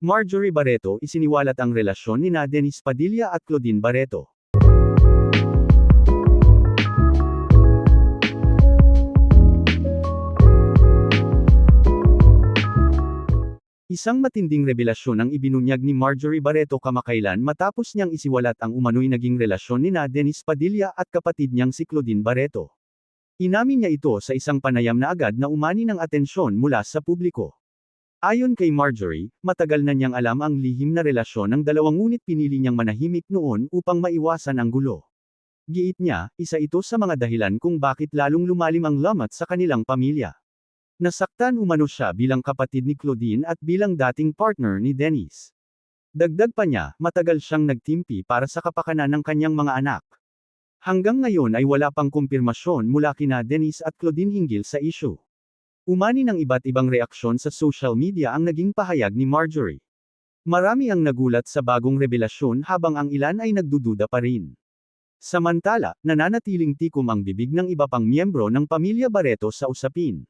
Marjorie Barreto isiniwalat ang relasyon ni na Dennis Padilla at Claudine Barreto. Isang matinding revelasyon ang ibinunyag ni Marjorie Barreto kamakailan matapos niyang isiwalat ang umano'y naging relasyon ni na Dennis Padilla at kapatid niyang si Claudine Barreto. Inamin niya ito sa isang panayam na agad na umani ng atensyon mula sa publiko. Ayon kay Marjorie, matagal na niyang alam ang lihim na relasyon ng dalawang ngunit pinili niyang manahimik noon upang maiwasan ang gulo. Giit niya, isa ito sa mga dahilan kung bakit lalong lumalim ang lamat sa kanilang pamilya. Nasaktan umano siya bilang kapatid ni Claudine at bilang dating partner ni Dennis. Dagdag pa niya, matagal siyang nagtimpi para sa kapakanan ng kanyang mga anak. Hanggang ngayon ay wala pang kumpirmasyon mula kina Dennis at Claudine hinggil sa issue. Umani ng iba't ibang reaksyon sa social media ang naging pahayag ni Marjorie. Marami ang nagulat sa bagong revelasyon habang ang ilan ay nagdududa pa rin. Samantala, nananatiling tikom ang bibig ng iba pang miyembro ng pamilya Barreto sa usapin.